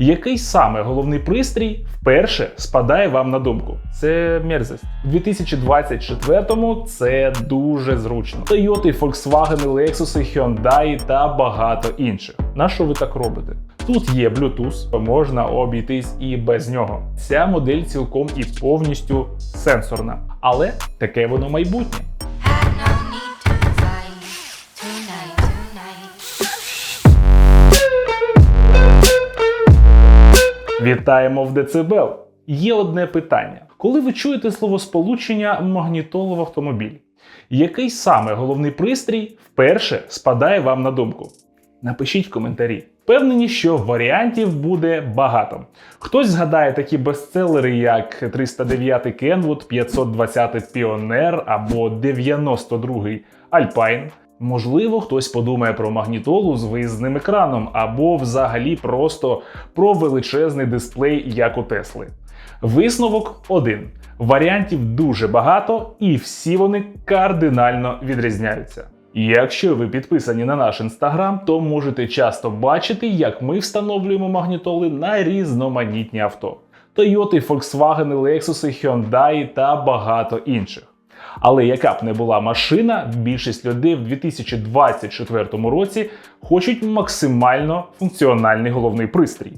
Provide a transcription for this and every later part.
Який саме головний пристрій вперше спадає вам на думку? Це мерзость. У 2024-му це дуже зручно. Toyota, Volkswagen, Lexus, Hyundai та багато інших. На що ви так робите? Тут є Bluetooth, можна обійтись і без нього. Ця модель цілком і повністю сенсорна, але таке воно майбутнє. Вітаємо в Децибел. Є одне питання. Коли ви чуєте словосполучення магнітолу в автомобілі, який саме головний пристрій вперше спадає вам на думку? Напишіть коментарі. Впевнені, що варіантів буде багато. Хтось згадає такі бестселери, як 309 Kenwood, 520 Pioneer або 92 Alpine. Можливо, хтось подумає про магнітолу з виїзним екраном, або взагалі просто про величезний дисплей, як у Тесли. Висновок один: варіантів дуже багато, і всі вони кардинально відрізняються. Якщо ви підписані на наш інстаграм, то можете часто бачити, як ми встановлюємо магнітоли на різноманітні авто: Toyota, Volkswagen, Lexus, Hyundai та багато інших. Але яка б не була машина, більшість людей в 2024 році хочуть максимально функціональний головний пристрій.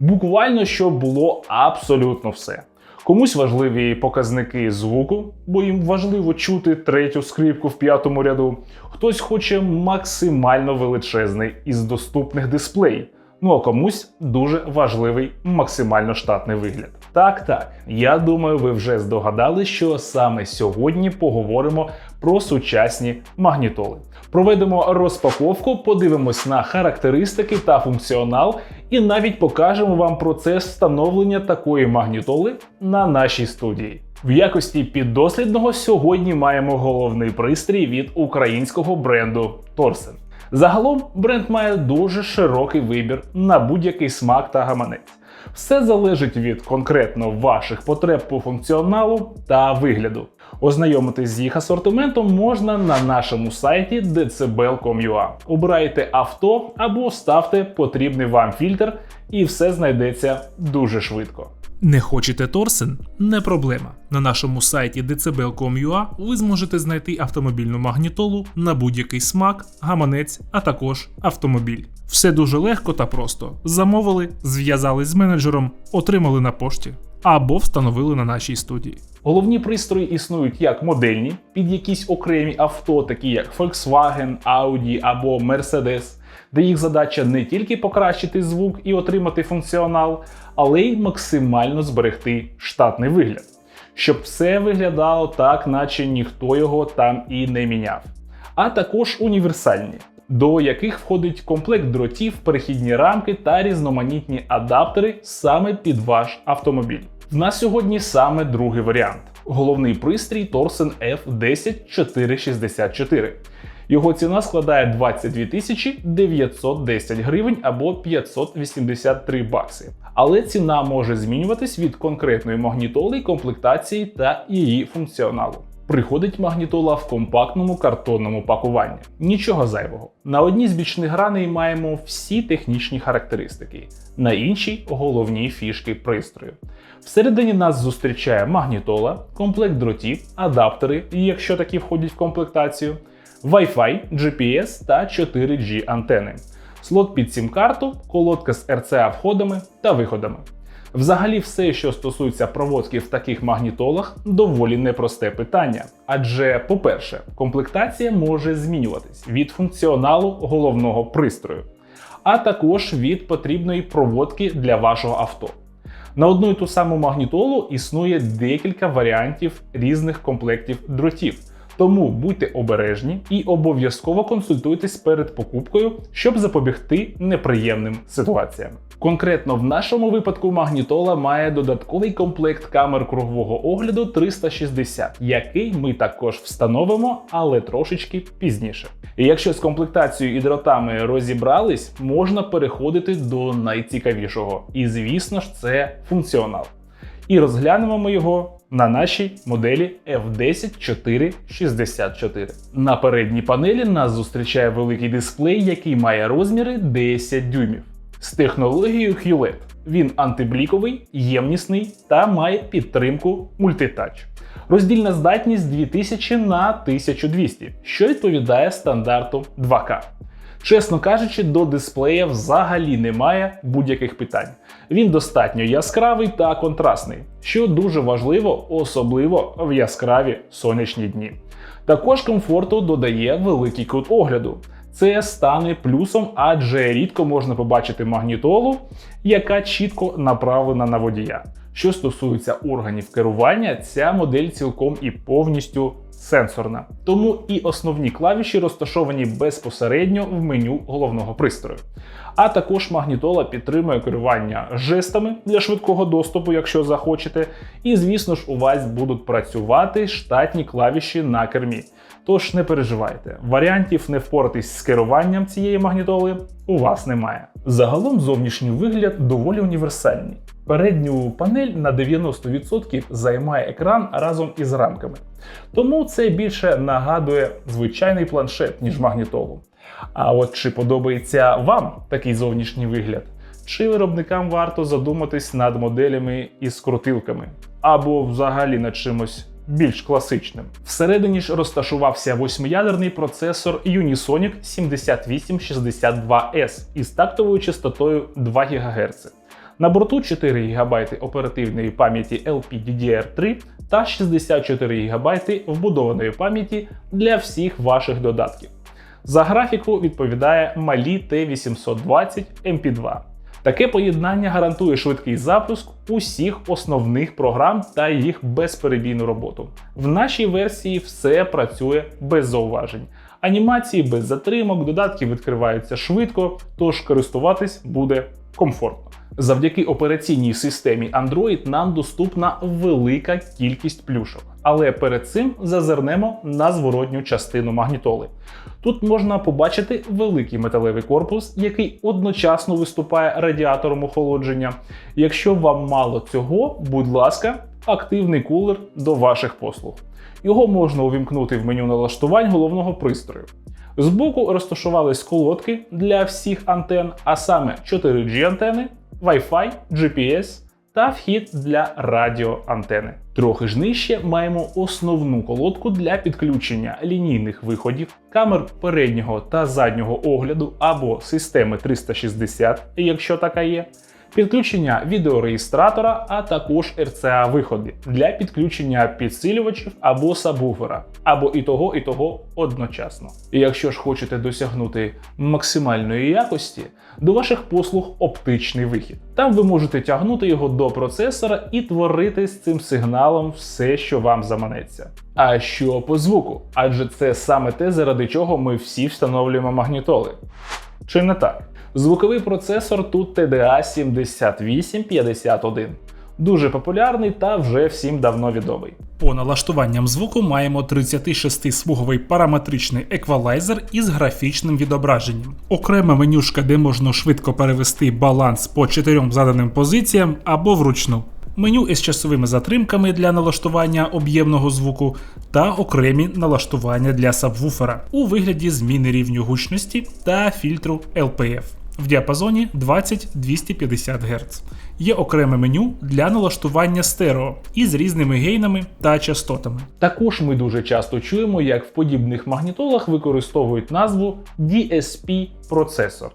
Буквально, щоб було абсолютно все. Комусь важливі показники звуку, бо їм важливо чути третю скрипку в п'ятому ряду. Хтось хоче максимально величезний із доступних дисплей. Ну а комусь дуже важливий максимально штатний вигляд. Так, так, я думаю, ви вже здогадали, що саме сьогодні поговоримо про сучасні магнітоли. Проведемо розпаковку, подивимось на характеристики та функціонал, і навіть покажемо вам процес встановлення такої магнітоли на нашій студії. В якості піддослідного сьогодні маємо головний пристрій від українського бренду Торсен. Загалом бренд має дуже широкий вибір на будь-який смак та гаманець. Все залежить від конкретно ваших потреб по функціоналу та вигляду. Ознайомитись з їх асортиментом можна на нашому сайті decibel.com.ua. Обирайте авто або ставте потрібний вам фільтр, і все знайдеться дуже швидко. Не хочете Торсен? Не проблема. На нашому сайті decibel.com.ua ви зможете знайти автомобільну магнітолу на будь-який смак, гаманець, а також автомобіль. Все дуже легко та просто. Замовили, зв'язались з менеджером, отримали на пошті або встановили на нашій студії. Головні пристрої існують як модельні під якісь окремі авто, такі як Volkswagen, Audi або Mercedes, де їх задача не тільки покращити звук і отримати функціонал, але й максимально зберегти штатний вигляд, щоб все виглядало так, наче ніхто його там і не міняв. А також універсальні, до яких входить комплект дротів, перехідні рамки та різноманітні адаптери саме під ваш автомобіль. В нас сьогодні саме другий варіант. Головний пристрій Torsen F10464. Його ціна складає 22 тисячі 910 гривень або 583 бакси. Але ціна може змінюватись від конкретної магнітоли, комплектації та її функціоналу. Приходить магнітола в компактному картонному пакуванні. Нічого зайвого. На одній з бічних граней маємо всі технічні характеристики, на іншій головні фішки пристрою. Всередині нас зустрічає магнітола, комплект дротів, адаптери, якщо такі входять в комплектацію, Wi-Fi, GPS та 4G антени, слот під сім-карту, колодка з RCA входами та виходами. Взагалі, все, що стосується проводки в таких магнітолах, доволі непросте питання. Адже, по-перше, комплектація може змінюватись від функціоналу головного пристрою, а також від потрібної проводки для вашого авто. На одну і ту саму магнітолу існує декілька варіантів різних комплектів дротів. Тому будьте обережні і обов'язково консультуйтесь перед покупкою, щоб запобігти неприємним ситуаціям. Конкретно в нашому випадку магнітола має додатковий комплект камер кругового огляду 360, який ми також встановимо, але трошечки пізніше. І якщо з комплектацією і дротами розібрались, можна переходити до найцікавішого. І звісно ж, це функціонал. І розглянемо ми його на нашій моделі F10464. На передній панелі нас зустрічає великий дисплей, який має розміри 10 дюймів. з технологією QLED. Він антибліковий, ємнісний та має підтримку мультитач. Роздільна здатність 2000 на 1200, що відповідає стандарту 2К. Чесно кажучи, до дисплея взагалі немає будь-яких питань. Він достатньо яскравий та контрастний, що дуже важливо, особливо в яскраві сонячні дні. Також комфорту додає великий кут огляду. Це стане плюсом, адже рідко можна побачити магнітолу, яка чітко направлена на водія. Що стосується органів керування, ця модель цілком і повністю сенсорна. Тому і основні клавіші розташовані безпосередньо в меню головного пристрою. А також магнітола підтримує керування жестами для швидкого доступу, якщо захочете. І, звісно ж, у вас будуть працювати штатні клавіші на кермі. Тож не переживайте, варіантів не впоратись з керуванням цієї магнітоли у вас немає. Загалом зовнішній вигляд доволі універсальний. Передню панель на 90% займає екран разом із рамками. Тому це більше нагадує звичайний планшет, ніж магнітолу. А от чи подобається вам такий зовнішній вигляд? Чи виробникам варто задуматись над моделями із крутилками? Або взагалі над чимось більш класичним? Всередині ж розташувався восьмиядерний процесор Unisonic 7862S із тактовою частотою 2 ГГц. На борту 4 ГБ оперативної пам'яті LPDDR3 та 64 ГБ вбудованої пам'яті для всіх ваших додатків. За графіку відповідає малі T820 MP2. Таке поєднання гарантує швидкий запуск усіх основних програм та їх безперебійну роботу. В нашій версії все працює без зауважень. Анімації без затримок, додатки відкриваються швидко, тож користуватись буде комфортно. Завдяки операційній системі Android нам доступна велика кількість плюшок. Але перед цим зазирнемо на зворотню частину магнітоли. Тут можна побачити великий металевий корпус, який одночасно виступає радіатором охолодження. Якщо вам мало цього, будь ласка, активний кулер до ваших послуг. Його можна увімкнути в меню налаштувань головного пристрою. Збоку розташувались колодки для всіх антен, а саме 4G антени, Wi-Fi, GPS та вхід для радіоантени. Трохи ж нижче маємо основну колодку для підключення лінійних виходів, камер переднього та заднього огляду або системи 360, якщо така є. Підключення відеореєстратора, а також RCA виходи для підключення підсилювачів або сабвуфера, або і того, і того одночасно. І якщо ж хочете досягнути максимальної якості, до ваших послуг оптичний вихід. Там ви можете тягнути його до процесора і творити з цим сигналом все, що вам заманеться. А що по звуку? Адже це саме те, заради чого ми всі встановлюємо магнітоли. Чи не так? Звуковий процесор тут TDA 7851. Дуже популярний та вже всім давно відомий. По налаштуванням звуку маємо 36-смуговий параметричний еквалайзер із графічним відображенням. Окрема менюшка, де можна швидко перевести баланс по чотирьом заданим позиціям або вручну. Меню із часовими затримками для налаштування об'ємного звуку та окремі налаштування для сабвуфера у вигляді зміни рівню гучності та фільтру LPF в діапазоні 20-250 Гц. Є окреме меню для налаштування стерео із різними гейнами та частотами. Також ми дуже часто чуємо, як в подібних магнітолах використовують назву DSP процесор.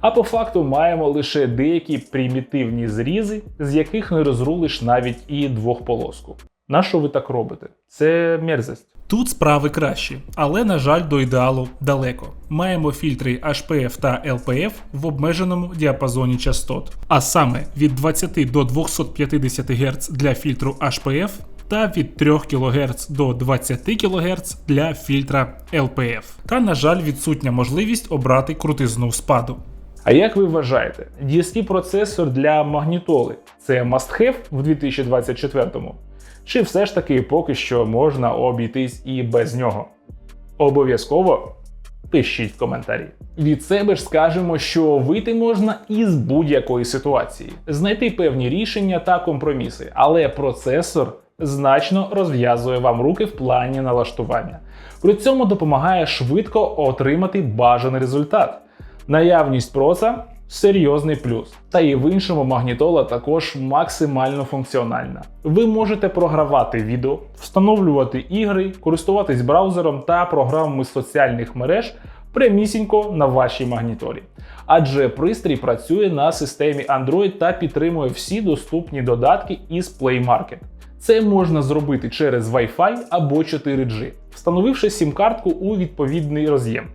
А по факту маємо лише деякі примітивні зрізи, з яких не розрулиш навіть і двохполоску. На що ви так робите? Це мерзость. Тут справи кращі, але на жаль, до ідеалу далеко. Маємо фільтри HPF та LPF в обмеженому діапазоні частот, а саме від 20 до 250 Гц для фільтру HPF та від 3 кГц до 20 кГц для фільтра LPF. Та, на жаль, відсутня можливість обрати крутизну спаду. А як ви вважаєте, DSP процесор для магнітоли це must-have в 2024-му? Чи все ж таки поки що можна обійтись і без нього? Обов'язково пишіть в коментарі. Від себе ж скажемо, що вийти можна із будь-якої ситуації, знайти певні рішення та компроміси, але процесор значно розв'язує вам руки в плані налаштування. При цьому допомагає швидко отримати бажаний результат. Наявність проца серйозний плюс. Та і в іншому магнітола також максимально функціональна. Ви можете програвати відео, встановлювати ігри, користуватись браузером та програмами соціальних мереж прямісінько на вашій магнітолі. Адже пристрій працює на системі Android та підтримує всі доступні додатки із Play Market. Це можна зробити через Wi-Fi або 4G, встановивши сім-картку у відповідний роз'єм.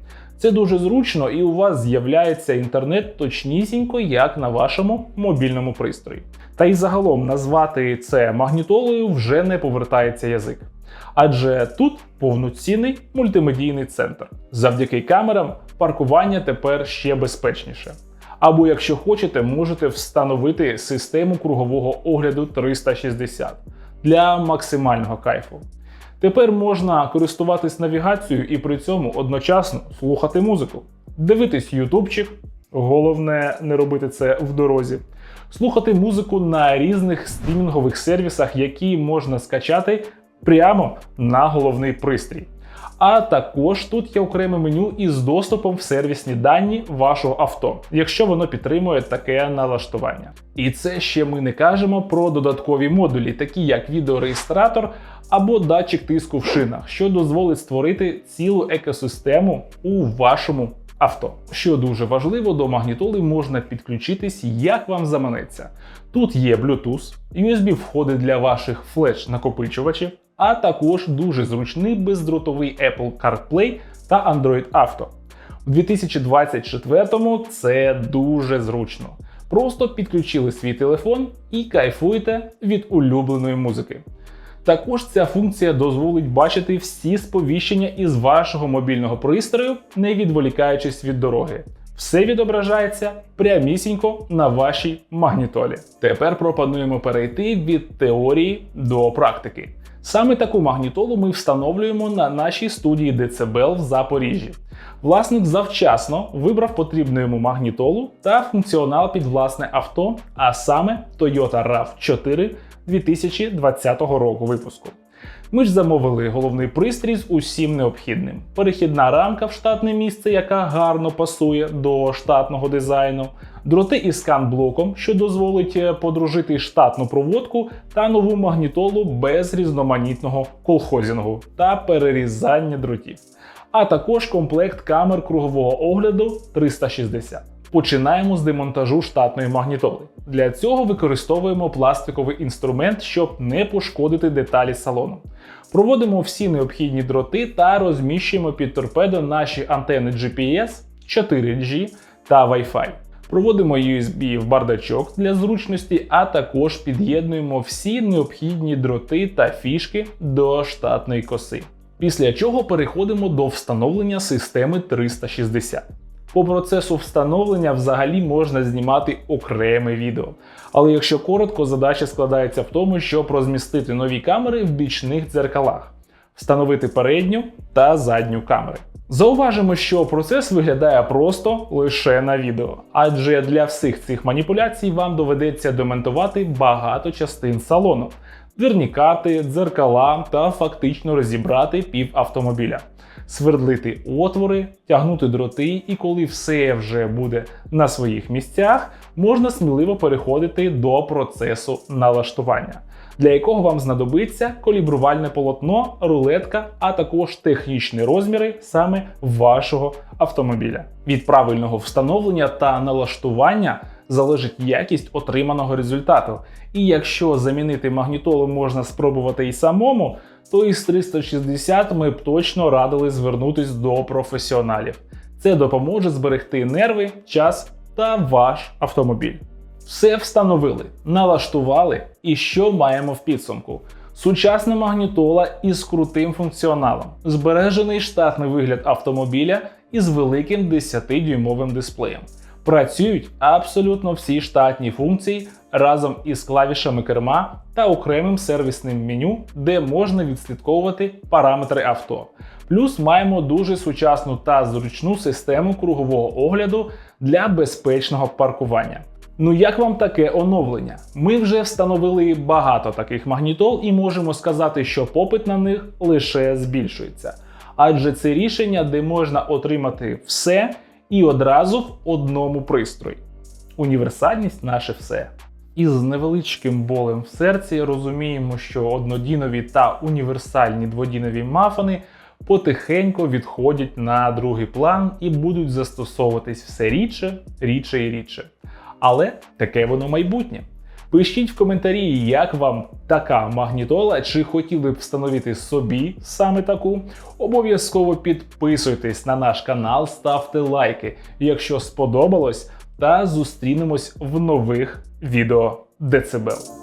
Це дуже зручно і у вас з'являється інтернет точнісінько, як на вашому мобільному пристрої. Та й загалом назвати це магнітолою вже не повертається язик. Адже тут повноцінний мультимедійний центр. Завдяки камерам паркування тепер ще безпечніше. Або, якщо хочете, можете встановити систему кругового огляду 360 для максимального кайфу. Тепер можна користуватись навігацією і при цьому одночасно слухати музику, дивитись ютубчик, головне не робити це в дорозі, слухати музику на різних стрімінгових сервісах, які можна скачати прямо на головний пристрій. А також тут є окреме меню із доступом в сервісні дані вашого авто, якщо воно підтримує таке налаштування. І це ще ми не кажемо про додаткові модулі, такі як відеореєстратор або датчик тиску в шинах, що дозволить створити цілу екосистему у вашому авто. Що дуже важливо, до магнітоли можна підключитись як вам заманеться. Тут є Bluetooth, USB входи для ваших флеш-накопичувачів, а також дуже зручний бездротовий Apple CarPlay та Android Auto. У 2024-му це дуже зручно. Просто підключили свій телефон і кайфуйте від улюбленої музики. Також ця функція дозволить бачити всі сповіщення із вашого мобільного пристрою, не відволікаючись від дороги. Все відображається прямісінько на вашій магнітолі. Тепер пропонуємо перейти від теорії до практики. Саме таку магнітолу ми встановлюємо на нашій студії Децибел в Запоріжжі. Власник завчасно вибрав потрібну йому магнітолу та функціонал під власне авто, а саме Toyota RAV4 2020 року випуску. Ми ж замовили головний пристрій з усім необхідним: перехідна рамка в штатне місце, яка гарно пасує до штатного дизайну, дроти із скан-блоком, що дозволить е, подружити штатну проводку та нову магнітолу без різноманітного колхозінгу та перерізання дротів, а також комплект камер кругового огляду 360. Починаємо з демонтажу штатної магнітоли. Для цього використовуємо пластиковий інструмент, щоб не пошкодити деталі салону. Проводимо всі необхідні дроти та розміщуємо під торпедо наші антени GPS, 4G та Wi-Fi. Проводимо USB в бардачок для зручності, а також під'єднуємо всі необхідні дроти та фішки до штатної коси. Після чого переходимо до встановлення системи 360. По процесу встановлення взагалі можна знімати окреме відео. Але якщо коротко, задача складається в тому, щоб розмістити нові камери в бічних дзеркалах, встановити передню та задню камери. Зауважимо, що процес виглядає просто лише на відео, адже для всіх цих маніпуляцій вам доведеться демонтувати багато частин салону, дверні карти, дзеркала та фактично розібрати пів автомобіля свердлити отвори, тягнути дроти, і коли все вже буде на своїх місцях, можна сміливо переходити до процесу налаштування, для якого вам знадобиться калібрувальне полотно, рулетка, а також технічні розміри саме вашого автомобіля. Від правильного встановлення та налаштування. Залежить якість отриманого результату. І якщо замінити магнітолу можна спробувати і самому, то із 360 ми б точно радили звернутись до професіоналів. Це допоможе зберегти нерви, час та ваш автомобіль. Все встановили, налаштували, і що маємо в підсумку? Сучасна магнітола із крутим функціоналом, збережений штатний вигляд автомобіля із великим 10-дюймовим дисплеєм. Працюють абсолютно всі штатні функції разом із клавішами керма та окремим сервісним меню, де можна відслідковувати параметри авто. Плюс маємо дуже сучасну та зручну систему кругового огляду для безпечного паркування. Ну як вам таке оновлення? Ми вже встановили багато таких магнітол і можемо сказати, що попит на них лише збільшується. Адже це рішення, де можна отримати все і одразу в одному пристрої. Універсальність наше все. І з невеличким болем в серці розуміємо, що однодінові та універсальні дводінові мафани потихеньку відходять на другий план і будуть застосовуватись все рідше, рідше і рідше. Але таке воно майбутнє. Пишіть в коментарі, як вам така магнітола, чи хотіли б встановити собі саме таку. Обов'язково підписуйтесь на наш канал, ставте лайки, якщо сподобалось, та зустрінемось в нових відео Децибел.